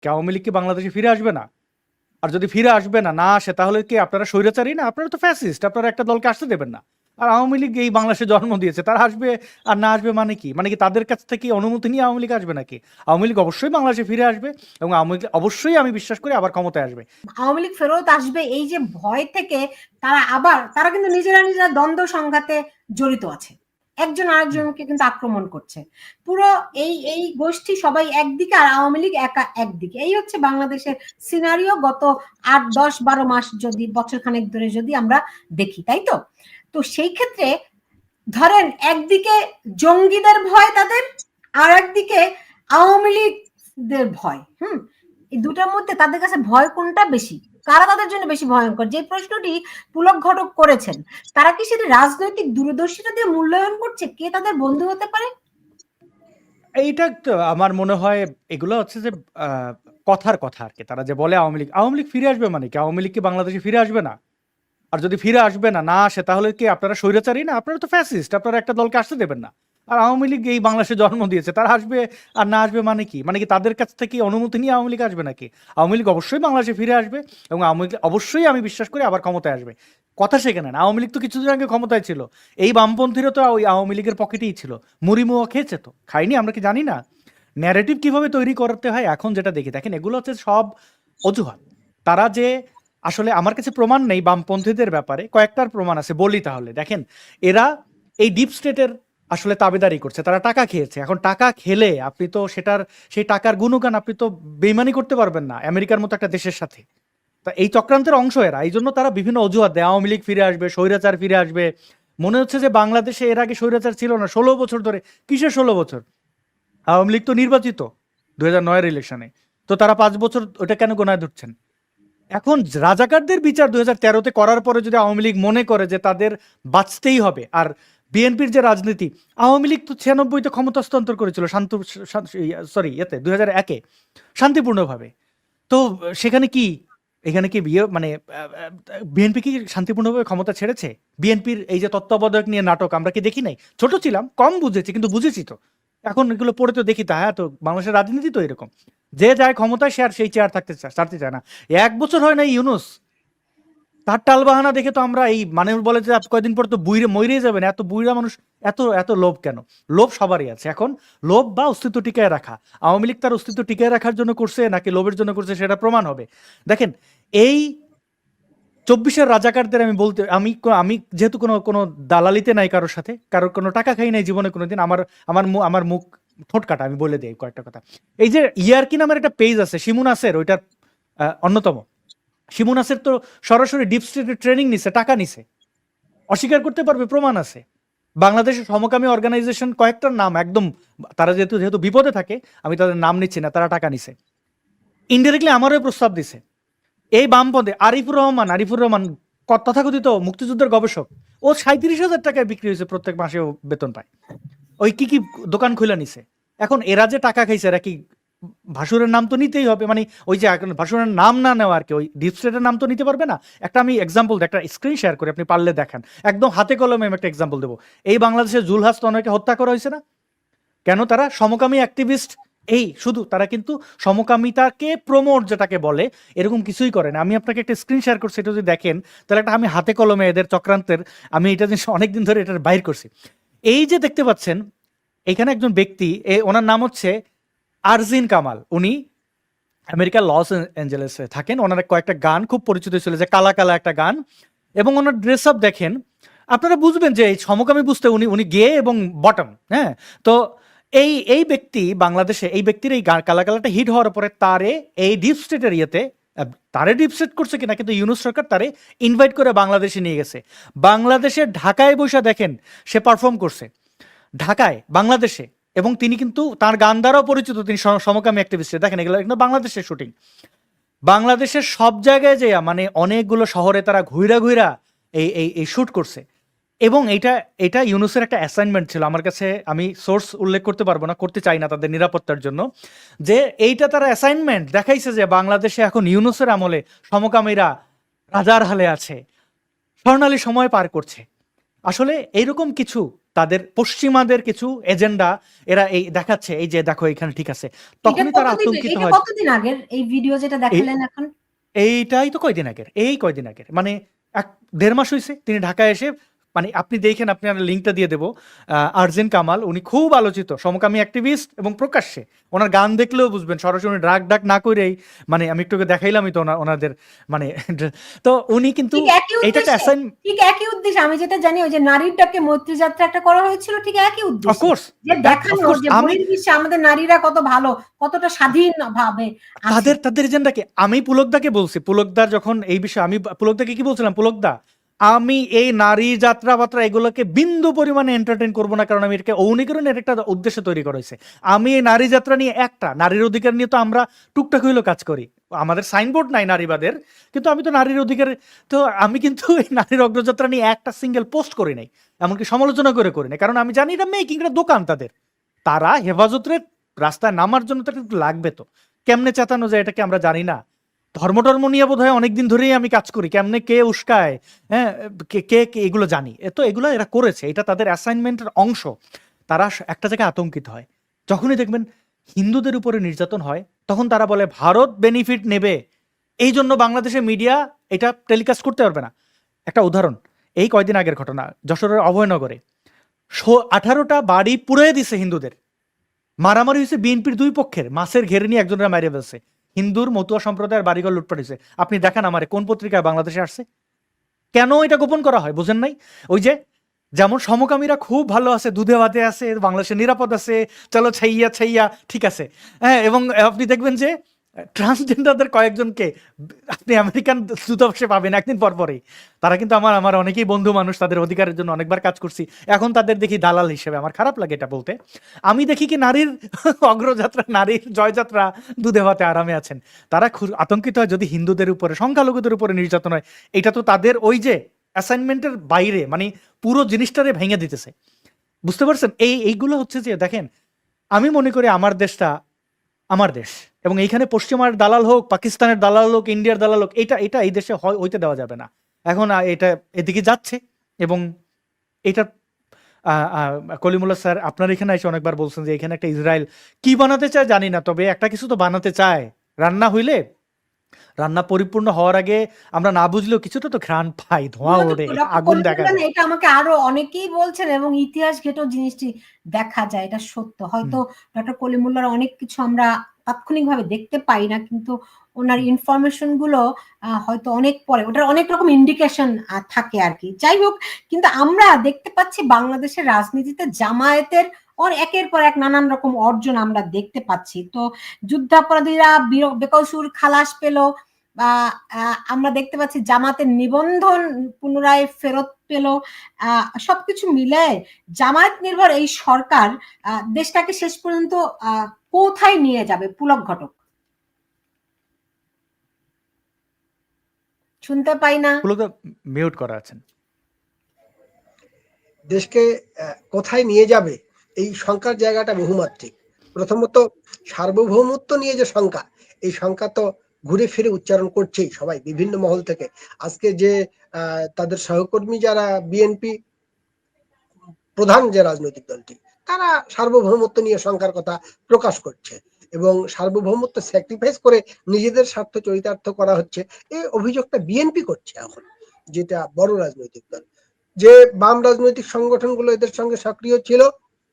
কি আওয়ামী লীগ কি বাংলাদেশে ফিরে আসবে না? আর যদি ফিরে আসবে না না আসে, তাহলে কি আপনারা স্বৈরাচারী না? আপনারা তো ফ্যাসিস্ট আপনারা একটা দলকে আসতে দেবেন না। আর আওয়ামী লীগ এই বাংলাদেশে জন্ম দিয়েছে, তারা আসবে আর না আসবে মানে কি? মানে কি তাদের কাছ থেকে অনুমতি নিয়ে আওয়ামী লীগ আসবে নাকি? আওয়ামী লীগ অবশ্যই বাংলাদেশে ফিরে আসবে এবং আওয়ামী লীগ অবশ্যই, আমি বিশ্বাস করি, আবার ক্ষমতায় আসবে। আওয়ামী লীগ ফেরত আসবে, এই যে ভয় থেকে তারা আবার, তারা কিন্তু নিজেরা নিজেরা দ্বন্দ্ব সংঘাতে জড়িত আছে। একজন আরেকজনকে কিন্তু আক্রমণ করছে। পুরো এই এই গোষ্ঠী সবাই একদিকে আর আওয়ামী লীগ একা একদিকে। এই হচ্ছে বাংলাদেশের সিনারিও গত আট, দশ, বারো মাস যদি, বছর খানেক ধরে যদি আমরা দেখি, তাই তো? তো সেই ক্ষেত্রে ধরেন একদিকে জঙ্গিদের ভয় তাদের, আর একদিকে আওয়ামী লীগদের ভয়। হুম? এই দুটার মধ্যে তাদের কাছে ভয় কোনটা বেশি? কারা তাদের জন্য বেশি ভয়ঙ্কর? যে প্রশ্নটি পুলক ঘটক করেছেন, তারা কি সেটা রাজনৈতিক দূরদর্শিতা দিয়ে মূল্যায়ন করছে? কে তাদের বন্ধু হতে পারে? এইটা তো আমার মনে হয় এগুলো হচ্ছে যে কথার কথা আর কি। তারা যে বলে আওয়ামী লীগ আওয়ামী লীগ ফিরে আসবে মানে কি? আওয়ামী লীগ কি বাংলাদেশে ফিরে আসবে না? আর যদি ফিরে আসবে না না আসে, তাহলে কি আপনারা স্বৈরাচারী? না, আপনারা তো ফ্যাসিস্ট আপনারা একটা দলকে আসতে দেবেন না। আর আওয়ামী লীগ এই বাংলাদেশে জন্ম দিয়েছে। তারা আসবে আর না আসবে মানে কি? মানে কি তাদের কাছ থেকে অনুমতি নিয়ে আওয়ামী লীগ আসবে নাকি? আওয়ামী লীগ অবশ্যই বাংলাদেশে ফিরে আসবে এবং আওয়ামী লীগ অবশ্যই, আমি বিশ্বাস করি, আবার ক্ষমতায় আসবে। কথা সেখানে না, আওয়ামী লীগ তো কিছুদিন আগে ক্ষমতায় ছিল। এই বামপন্থীরা তো ওই আওয়ামী লীগের পকেটেই ছিল। মুড়িমুয়া খেয়েছে তো খাইনি আমরা কি জানি না? ন্যারেটিভ কীভাবে তৈরি করতে হয়, এখন যেটা দেখি, দেখেন, এগুলো হচ্ছে সব অজুহাত। তারা যে আসলে আমার কাছে প্রমাণ নেই বামপন্থীদের ব্যাপারে, কয়েকটার প্রমাণ আছে, বলি তাহলে। দেখেন, এরা এই ডিপ স্টেটের আসলে তাবেদারি করছে, তারা টাকা খেয়েছে। এখন টাকা খেলে আপনি তো সেটার, সেই টাকার গুণগান আপনি তো বেইমানি করতে পারবেন না, আমেরিকার মতো একটা দেশের সাথে। তা এই চক্রান্তের অংশ এরা, এই জন্য তারা বিভিন্ন অজুহাত দেয়, আওয়ামী লীগ ফিরে আসবে, স্বৈরাচার ফিরে আসবে। মনে হচ্ছে যে বাংলাদেশে এর আগে স্বৈরাচার ছিল না, ষোলো বছর ধরে, কিসের ষোলো বছর? আওয়ামী লীগ তো নির্বাচিত দু হাজার নয়ের ইলেকশনে তো তারা পাঁচ বছর ওটা কেন গোনায় ধরছেন? এখন রাজাকারদের বিচার দু হাজার তেরোতে করার পরে যদি আওয়ামী লীগ মনে করে যে তাদের বাঁচতেই হবে, আর বিএনপির যে রাজনীতি, আওয়ামী লীগ তো ছিয়ানব্বইতে ক্ষমতা হস্তান্তর করেছিল, শান্ত সরি এতে দুই হাজার একে, শান্তিপূর্ণভাবে। তো সেখানে কি, এখানে কি বিয়ে মানে বিএনপি কি শান্তিপূর্ণভাবে ক্ষমতা ছেড়েছে? বিএনপির এই যে তত্ত্বাবধায়ক নিয়ে নাটক, আমরা কি দেখি নাই? ছোট ছিলাম, কম বুঝেছি, কিন্তু বুঝেছি তো। এখন এগুলো পড়ে তো দেখি তা হ্যাঁ তো বাংলাদেশের রাজনীতি তো এরকম। যে যায় ক্ষমতায় সে আর সেই চেয়ার থাকতে চা- ছাড়তে চায় না। এক বছর হয় না ইউনুস তার টালবাহানা দেখে তো আমরা এই মানে বলে যে আপ কয়দিন পর তো বুইরে মইরেই যাবেন এত বুইরা মানুষ, এত এত লোভ কেন? লোভ সবারই আছে। এখন লোভ বা অস্তিত্ব টিকায় রাখা, আওয়ামী লীগ তার অস্তিত্ব টিকায় রাখার জন্য করছে নাকি লোভের জন্য করছে সেটা প্রমাণ হবে। দেখেন, এই চব্বিশের রাজাকারদের আমি বলতে, আমি আমি যেহেতু কোনো কোনো দালালিতে নাই কারোর সাথে, কারোর কোনো টাকা খাই নাই জীবনে কোনোদিন, আমার আমার মু- আমার মুখ ঠোঁট কাটা, আমি বলে দিই কয়েকটা কথা। এই যে ইয়ারকি নামের একটা পেজ আছে, শিমুন আসের ওইটার অন্যতম। শিমুন আসের তো সরাসরি ডিপ স্টেটের ট্রেনিং নিছে, টাকা নিছে। অস্বীকার করতে পারবে, প্রমাণ আছে। বাংলাদেশের সমকামী অর্গানাইজেশন কয়েকটার নাম, একদম, তারা যেহেতু যেহেতু বিপদে থাকে, আমি তাদের নাম নিচ্ছি না, তারা টাকা নিছে। ইনডাইরেক্টলি আমারও প্রস্তাব দিছে। এই বামপদে আরিফুর রহমান আরিফুর রহমান তথাকথিত মুক্তিযুদ্ধের গবেষক। ও সাঁত্রিশ হাজার টাকায় বিক্রি হয়েছে প্রত্যেক মাসে বেতন পায়। ওই কি কি দোকান খুলে নিছে? এখন এরা যে টাকা খাইছে, এরা কি ভাসুরের নাম তো নিতেই হবে। মানে ওই যে ভাসুরের নাম না নেওয়া আর কি ওই ডিপ স্টেটের নাম তো নিতে পারবে না? একটা আমি এক্সাম্পল একটা স্ক্রিন শেয়ার করি, আপনি পারলে দেখান। একদম হাতে কলমে আমি একটা এক্সাম্পল দেবো। এই বাংলাদেশে জুলহাস তনয়কে হত্যা করা হয়েছে না? কেন তারা? সমকামী অ্যাক্টিভিস্ট এই, শুধু তারা কিন্তু সমকামিতাকে প্রমোট যেটাকে বলে, এরকম কিছুই করে না। আমি আপনাকে একটা স্ক্রিন শেয়ার করছি, এটা যদি দেখেন, তাহলে একটা আমি হাতে কলমে এদের চক্রান্তের, আমি এটা জিনিস অনেকদিন ধরে এটার বাইর করছি। এই যে দেখতে পাচ্ছেন, এখানে একজন ব্যক্তি, এ, ওনার নাম হচ্ছে আরজিন কামাল, উনি আমেরিকার লস অ্যাঞ্জেলেসে থাকেন। ওনার কয়েকটা গান খুব পরিচিত ছিল, যে কালা কালা একটা গান। এবং ওনার ড্রেস আপ দেখেন, আপনারা বুঝবেন যে এই সমকামী বুঝতে উনি উনি গে এবং বটম হ্যাঁ? তো এই এই ব্যক্তি বাংলাদেশে, এই ব্যক্তির এই কালা কালাটা হিট হওয়ার পরে তারে এই ডিপ স্টেটের ইয়েতে তারে ডিপ স্টেট করছে কিনা কিন্তু ইউনুস সরকার তারে ইনভাইট করে বাংলাদেশে নিয়ে গেছে। বাংলাদেশের ঢাকায় বসে দেখেন, সে পারফর্ম করছে। ঢাকায়, বাংলাদেশে এবং তিনি কিন্তু তার গান দ্বারাও পরিচিত, তিনি সম- সমকামী অ্যাক্টিভিস্ট দেখেন, এগুলো কিন্তু বাংলাদেশের শুটিং বাংলাদেশের সব জায়গায় যে মানে অনেকগুলো শহরে তারা ঘুইরা ঘুইরা এই এই এই শ্যুট করছে। এবং এটা এটা ইউনুসের একটা অ্যাসাইনমেন্ট ছিল। আমার কাছে আমি সোর্স উল্লেখ করতে পারব না, করতে চাই না তাদের নিরাপত্তার জন্য। যে এইটা তারা অ্যাসাইনমেন্ট দেখাইছে যে বাংলাদেশে এখন ইউনুসের আমলে সমকামীরা রাজার হালে আছে। স্বর্ণালী সময় পার করছে। আসলে এইরকম কিছু তাদের পশ্চিমাদের কিছু এজেন্ডা এরা এই দেখাচ্ছে এই যে দেখো এখানে ঠিক আছে। তখন তখনই তারা আতঙ্কিত হয়। কতদিন আগের? এই ভিডিও যেটা দেখালেন এখন? এইটাই তো কয়দিন আগের? এই কয়দিন আগের? মানে এক দেড় মাস হয়েছে তিনি ঢাকায় এসে মানে আপনি দেখেন আপনি আপনার লিঙ্কটা দিয়ে দেবো। আর্জেন কামাল উনি খুব আলোচিত সমকামী অ্যাক্টিভিস্ট এবং প্রকাশ্যে। ওনার গান দেখলেও বুঝবেন সরাসরি ড্রাগ ডাক না করেই মানে আমি একটু দেখাইলামই তো ওনাদের মানে তো উনি কিন্তু একই অ্যাসাইন ঠিক একই উদ্দেশ্যে আমি যেটা জানি ওই যে নারীর ডাকে মৈত্রী যাত্রা একটা করা হয়েছিল ঠিক একই উদ্দেশ্যে। অফকোর্স যে দেখানো যে বহির্বিশ্বে আমাদের নারীরা কত ভালো কতটা স্বাধীন ভাবে। তাদের তাদের এজেন্ডাকে আমি পুলকদাকে বলছি। পুলকদার যখন এই বিষয়ে আমি পুলকদাকে কি বলছিলাম? পুলকদা আমি এই নারী যাত্রাবাত্রা এগুলোকে বিন্দু পরিমাণে এন্টারটেইন করব না, কারণ আমি এটাকে অৌনিকরণের একটা উদ্দেশ্য তৈরি করেছে আমি এই নারী যাত্রা নিয়ে একটা, নারীর অধিকার নিয়ে তো আমরা টুকটাক হইলেও কাজ করি। আমাদের সাইনবোর্ড নাই নারীবাদের, কিন্তু আমি তো নারীর অধিকার, তো আমি কিন্তু এই নারীর অগ্রযাত্রা নিয়ে একটা সিঙ্গেল পোস্ট করি নাই, এমনকি সমালোচনা করে করি নাই, কারণ আমি জানি এটা মেকিং এটা দোকান তাদের। তারা হেফাজতের রাস্তায় নামার জন্য তো লাগবে তো। কেমনে চেতানো যায় এটাকে আমরা জানি না। ধর্ম টর্ম নিয়ে বোধ হয় অনেকদিন ধরেই আমি কাজ করি। কেমনে কে উস্কায় হ্যাঁ কে কে এগুলো জানি। তো এগুলো এরা করেছে, এটা তাদের অ্যাসাইনমেন্টের অংশ। তারা একটা জায়গায় আতঙ্কিত হয়। যখনই দেখবেন হিন্দুদের উপরে নির্যাতন হয়, তখন তারা বলে, ভারত বেনিফিট নেবে। এই জন্য বাংলাদেশের মিডিয়া এটা টেলিকাস্ট করতে পারবে না। একটা উদাহরণ, এই কয়দিন আগের ঘটনা, যশোরের অভয়নগরে। আঠারোটা বাড়ি পুড়িয়ে দিছে হিন্দুদের। মারামারি হয়েছে বিএনপির দুই পক্ষের মাসের ঘেরে নিয়ে একজনের মারিয়ে ফেলছে। হিন্দুর মতুয়া সম্প্রদায়ের বাড়িঘর লুটপাট হয়েছে। আপনি দেখেন আমার কোন পত্রিকায় বাংলাদেশে আসছে? কেন এটা গোপন করা হয়? বোঝেন নাই? ওই যে যেমন সমকামীরা খুব ভালো আছে, দুধে ভাতে আছে বাংলাদেশে নিরাপদ আছে, চলো ছাইয়া ছাইয়া, ঠিক আছে। হ্যাঁ এবং আপনি দেখবেন যে ট্রান্সজেন্ডারদের কয়েকজনকে আপনি আমেরিকান দূতাবাসে পাবেন একদিন পর পরেই। তারা কিন্তু আমার আমার অনেকেই বন্ধু মানুষ, তাদের অধিকারের জন্য অনেকবার কাজ করছি। এখন তাদের দেখি দালাল হিসেবে। আমার খারাপ লাগে এটা বলতে। আমি দেখি কি নারীর অগ্রযাত্রা, নারীর জয়যাত্রা দুধে ভাতে আরামে আছেন। তারা আতঙ্কিত হয় যদি হিন্দুদের উপরে, সংখ্যালঘুদের উপরে নির্যাতন হয়। এটা তো তাদের ওই যে অ্যাসাইনমেন্টের বাইরে মানে পুরো জিনিসটারে ভেঙে দিতেছে। বুঝতে পারছেন? এই, এইগুলো হচ্ছে যে, দেখেন, আমি মনে করি আমার দেশটা আমার দেশ। এবং এইখানে পশ্চিমার দালাল হোক পাকিস্তানের দালাল হোক ইন্ডিয়ার দালাল হোক এটা এটা এই দেশে হয় হইতে দেওয়া যাবে না। এখন এটা এদিকে যাচ্ছে এবং এটা আহ, স্যার আপনার এখানে এসে অনেকবার বলছেন যে এখানে একটা ইসরায়েল কি বানাতে চায় জানি না তবে একটা কিছু তো বানাতে চায়। রান্না হইলে রান্না পরিপূর্ণ হওয়ার আগে আমরা না বুঝলেও কিছুটা তো ঘ্রাণ পাই ধোঁয়া ডক্টর আগুন দেখা যায়। এটা আমাকে আরও অনেকেই বলছেন এবং ইতিহাস ঘেটেও জিনিসটি দেখা যায় এটা সত্য। হয়তো ডক্টর কলিমুল্লার অনেক কিছু আমরা তাৎক্ষণিকভাবে দেখতে পাই না কিন্তু ওনার ইনফরমেশনগুলো আহ, হয়তো অনেক পরে ওটার অনেক রকম ইন্ডিকেশন থাকে আর কি। যাই হোক কিন্তু আমরা দেখতে পাচ্ছি বাংলাদেশের রাজনীতিতে জামায়াতের ওর একের পর এক নানান রকম অর্জন আমরা দেখতে পাচ্ছি। তো যুদ্ধাপরাধীরা বীর- বেকসুর খালাস পেল বা আহ, আমরা দেখতে পাচ্ছি জামাতের নিবন্ধন পুনরায় ফেরত পেল। আহ, সবকিছু মিলে জামায়াত নির্ভর এই সরকার আহ, দেশটাকে শেষ পর্যন্ত আহ, কোথায় নিয়ে যাবে? পুলক ঘটক। শুনতে পাই না। মিউট করা আছেন। দেশকে আহ, কোথায় নিয়ে যাবে? এই শঙ্কার জায়গাটা বহুমাত্রিক। প্রথমত, সার্বভৌমত্ব নিয়ে যে শঙ্কা এই শঙ্কা তো ঘুরে ফিরে উচ্চারণ করছেই সবাই বিভিন্ন মহল থেকে। আজকে যে তাদের সহকর্মী যারা বিএনপি প্রধান যে রাজনৈতিক দলটি, তারা সার্বভৌমত্ব নিয়ে শঙ্কার কথা প্রকাশ করছে এবং সার্বভৌমত্ব স্যাক্রিফাইস করে নিজেদের স্বার্থ চরিতার্থ করা হচ্ছে। এই অভিযোগটা বিএনপি করছে এখন, যেটা বড় রাজনৈতিক দল। যে বাম রাজনৈতিক সংগঠনগুলো এদের সঙ্গে সক্রিয় ছিল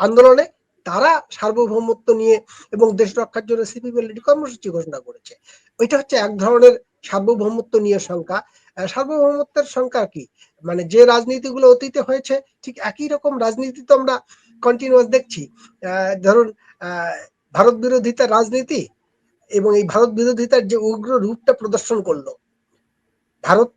আন্দোলনে তারা সার্বভৌমত্ব নিয়ে এবং দেশ রক্ষার জন্য সিপিবিএলডি কর্মসূচি ঘোষণা করেছে। ওইটা হচ্ছে এক ধরনের সার্বভৌমত্ব নিয়ে শঙ্কা। সার্বভৌমত্বের শঙ্কা কি? মানে যে রাজনীতিগুলো অতীতে হয়েছে, ঠিক একই রকম রাজনীতি তো আমরা কন্টিনিউয়াস দেখছি। ধরুন ভারত বিরোধিতার রাজনীতি এবং এই ভারত বিরোধিতার যে উগ্র রূপটা প্রদর্শন করল, ভারত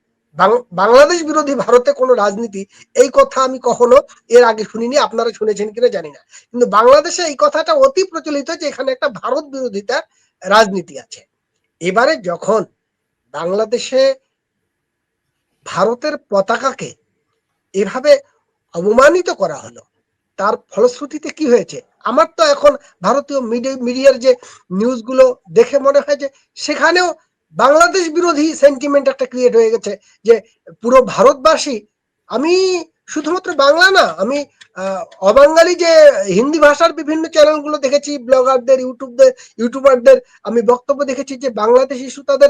বাংলাদেশ বিরোধী ভারতে কোনো রাজনীতি, এই কথা আমি কখনো এর আগে শুনিনি, আপনারা শুনেছেন কিনা জানি না। কিন্তু বাংলাদেশে এই কথাটা অতি প্রচলিত যে এখানে একটা ভারত বিরোধিতার রাজনীতি আছে। এবারে যখন বাংলাদেশে ভারতের পতাকাকে এভাবে অবমানিত করা হলো, তার ফলশ্রুতিতে কি হয়েছে? আমার তো এখন ভারতীয় মিডিয়ার যে নিউজগুলো দেখে মনে হয় যে সেখানেও বাংলাদেশ বিরোধী সেন্টিমেন্ট একটা ক্রিয়েট হয়ে গেছে যে পুরো ভারতবাসী, আমি শুধুমাত্র বাংলা না, আমি অবাঙালি যে হিন্দি ভাষার বিভিন্ন চ্যানেলগুলো দেখেছি ব্লগারদের ইউটিউবদের ইউটিউবারদের আমি বক্তব্য দেখেছি যে বাংলাদেশ ইস্যু তাদের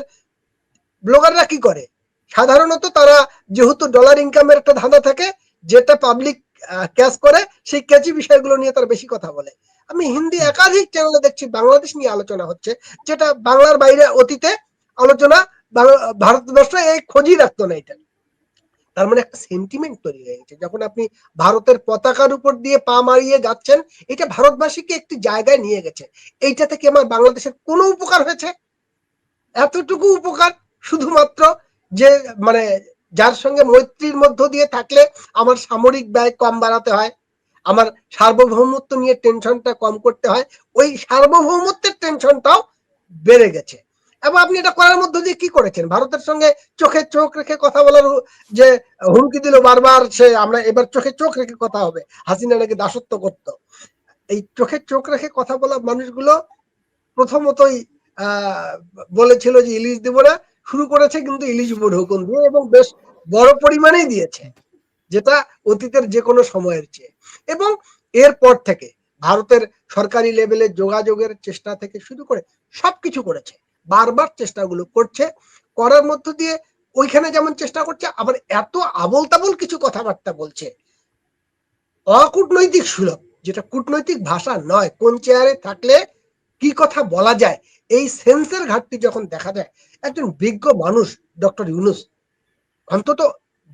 ব্লগাররা কি করে? সাধারণত তারা যেহেতু ডলার ইনকামের একটা ধাঁধা থাকে, যেটা পাবলিক ক্যাচ করে, সেই ক্যাচি বিষয়গুলো নিয়ে তারা বেশি কথা বলে। আমি হিন্দি একাধিক চ্যানেলে দেখছি, বাংলাদেশ নিয়ে আলোচনা হচ্ছে, যেটা বাংলার বাইরে অতীতে আলোচনা ভারতবর্ষ এই খোঁজই রাখতো না এটা। তার মানে একটা সেন্টিমেন্ট তৈরি হয়ে গেছে। যখন আপনি ভারতের পতাকার উপর দিয়ে পা মারিয়ে যাচ্ছেন, এটা ভারতবাসীকে একটি জায়গায় নিয়ে গেছে। এইটা থেকে আমার বাংলাদেশের কোনো উপকার হয়েছে? এতটুকু উপকার শুধুমাত্র যে মানে যার সঙ্গে মৈত্রীর মধ্য দিয়ে থাকলে আমার সামরিক ব্যয় কম বাড়াতে হয়, আমার সার্বভৌমত্ব নিয়ে টেনশনটা কম করতে হয়, ওই সার্বভৌমত্বের টেনশনটাও বেড়ে গেছে। এবং আপনি এটা করার মধ্য দিয়ে কি করেছেন? ভারতের সঙ্গে চোখে চোখ রেখে কথা বলার যে হুমকি দিল বারবার সে, আমরা এবার চোখে চোখ রেখে কথা হবে। হাসিনা নাকি দাসত্ব করত। এই চোখে চোখ রেখে কথা বলা মানুষগুলো প্রথমতই বলেছিল যে ইলিশ দিব না। শুরু করেছে কিন্তু ইলিশ হুকুম দিয়ে এবং বেশ বড় পরিমাণেই দিয়েছে, যেটা অতীতের যে কোনো সময়ের চেয়ে। এবং এরপর থেকে ভারতের সরকারি লেভেলে যোগাযোগের চেষ্টা থেকে শুরু করে সবকিছু করেছে। বারবার চেষ্টাগুলো করছে, করার মধ্য দিয়ে ওইখানে যেমন চেষ্টা করছে, আবার এত আবল তাবল কিছু কথাবার্তা বলছে। অকূটনৈতিক সুলভ, যেটা কূটনৈতিক ভাষা নয়, কোন চেয়ারে থাকলে কি কথা বলা যায়, এই সেন্সের ঘাটতি যখন দেখা যায় একজন বিজ্ঞ মানুষ, ডক্টর ইউনুস, অন্তত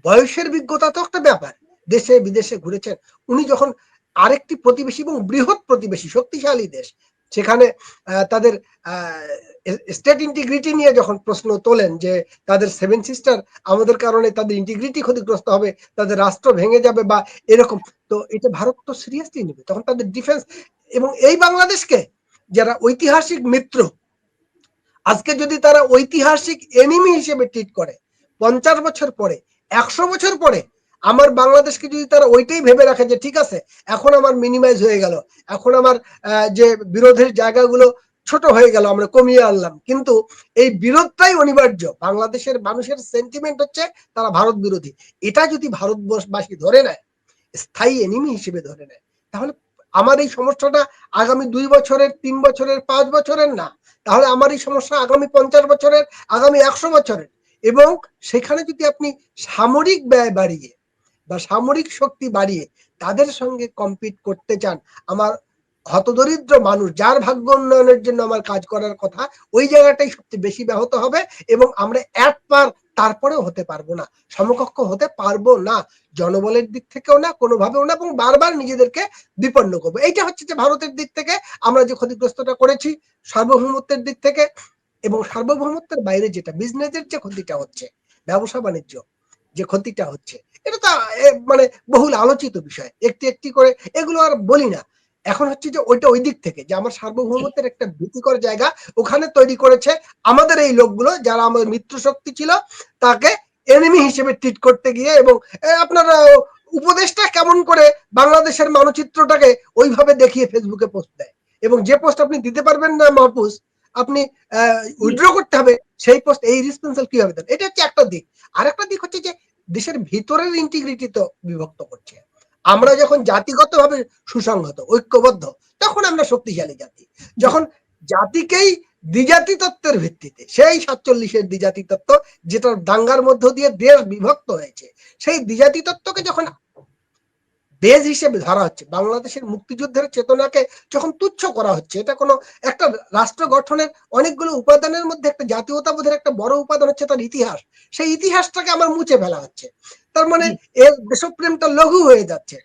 বয়সের বিজ্ঞতা তো একটা ব্যাপার, দেশে বিদেশে ঘুরেছেন, উনি যখন আরেকটি প্রতিবেশী এবং বৃহৎ প্রতিবেশী, শক্তিশালী দেশ, সেখানে তাদের স্টেট ইন্টিগ্রিটি নিয়ে যখন প্রশ্ন তোলেন যে তাদের সেভেন সিস্টার আমাদের কারণে তাদের ইন্টিগ্রিটি ক্ষতিগ্রস্ত হবে, তাদের রাষ্ট্র ভেঙে যাবে বা এরকম, তো এটা ভারত তো সিরিয়াসলি নেবে। তখন তাদের ডিফেন্স এবং এই বাংলাদেশকে যারা ঐতিহাসিক মিত্র, আজকে যদি তারা ঐতিহাসিক এনিমি হিসেবে ট্রিট করে, পঞ্চাশ বছর পরে, একশো বছর পরে, আমার বাংলাদেশকে যদি তারা ওইটাই ভেবে রাখে যে ঠিক আছে, এখন আমার মিনিমাইজ হয়ে গেল, এখন আমার যে বিরোধের জায়গাগুলো ছোট হয়ে গেল, আমরা কমিয়ে আনলাম। কিন্তু এই বিরোধটাই অনিবার্য। বাংলাদেশের মানুষের সেন্টিমেন্ট হচ্ছে তারা ভারত বিরোধী। এটা যদি ভারতবাসী ধরে নেয়, স্থায়ী এনিমি হিসেবে ধরে নেয়, তাহলে আমার এই সমস্যাটা আগামী দুই বছরের, তিন বছরের, পাঁচ বছরের না। তাহলে আমার এই সমস্যা আগামী পঞ্চাশ বছরের, আগামী একশো বছরের। এবং সেখানে যদি আপনি সামরিক ব্যয় বাড়িয়ে বা সামরিক শক্তি বাড়িয়ে তাদের সঙ্গে কম্পিট করতে চান, আমার হতদরিদ্র মানুষ, যার ভাগ্য উন্নয়নের জন্য আমার কাজ করার কথা, ওই জায়গাটাই সবচেয়ে বেশি ব্যাহত হবে এবং আমরা এক পার তারপরেও হতে পারব না। সমকক্ষ হতে পারব না, জনবলের দিক থেকেও না, কোনোভাবেও না, এবং বারবার নিজেদেরকে বিপন্ন করব। এইটা হচ্ছে যে ভারতের দিক থেকে আমরা যে ক্ষতিগ্রস্তটা করেছি, সার্বভৌমত্বের দিক থেকে, এবং সার্বভৌমত্বের বাইরে যেটা বিজনেসের যে ক্ষতিটা হচ্ছে, ব্যবসা বাণিজ্য যে ক্ষতিটা হচ্ছে, এটা তো মানে বহুল আলোচিত বিষয়। একটি একটি করে, এগুলো আর বলি না। এখন হচ্ছে যে ওইটা ওই দিক থেকে যে আমার সার্বভৌমত্বের একটা ভীতিকর জায়গা ওখানে তৈরি করেছে আমাদের এই লোকগুলো যারা আমাদের মিত্র শক্তি ছিল, তাকে এনিমি হিসেবে ট্রিট করতে গিয়ে এবং আপনার উপদেশটা কেমন করে বাংলাদেশের মানচিত্রটাকে ওইভাবে দেখিয়ে ফেসবুকে পোস্ট দেয়? এবং যে পোস্ট আপনি দিতে পারবেন না মাহফুজ, আপনি উইথড্র করতে হবে, সেই পোস্ট এই রেসপন্সিবল কীভাবে দেন? এটা হচ্ছে একটা দিক। আরেকটা দিক হচ্ছে যে দেশের ভিতরের ইন্টিগ্রিটি তো বিভক্ত করছে। আমরা যখন জাতিগতভাবে সুসংহত, ঐক্যবদ্ধ, তখন আমরা শক্তিশালী জাতি। যখন জাতিকেই দ্বিজাতি তত্ত্বের ভিত্তিতে, সেই সাতচল্লিশের দ্বিজাতি তত্ত্ব যেটা দাঙ্গার মধ্য দিয়ে দেশ বিভক্ত হয়েছে, সেই দ্বিজাতি তত্ত্বকে যখন বেজ হিসেবে ধরা হচ্ছে বাংলাদেশের মুক্তিযুদ্ধের চেতনাকে যখন তুচ্ছ করা হচ্ছে এটা কোনো একটা রাষ্ট্র গঠনের অনেকগুলো উপাদানের মধ্যে একটা জাতীয়তাবোধের একটা বড় উপাদান হচ্ছে তার ইতিহাস। সেই ইতিহাসটাকে আমার মুছে ফেলা হচ্ছে। তার মানে এর দেশপ্রেমটা লঘু হয়ে যাচ্ছে।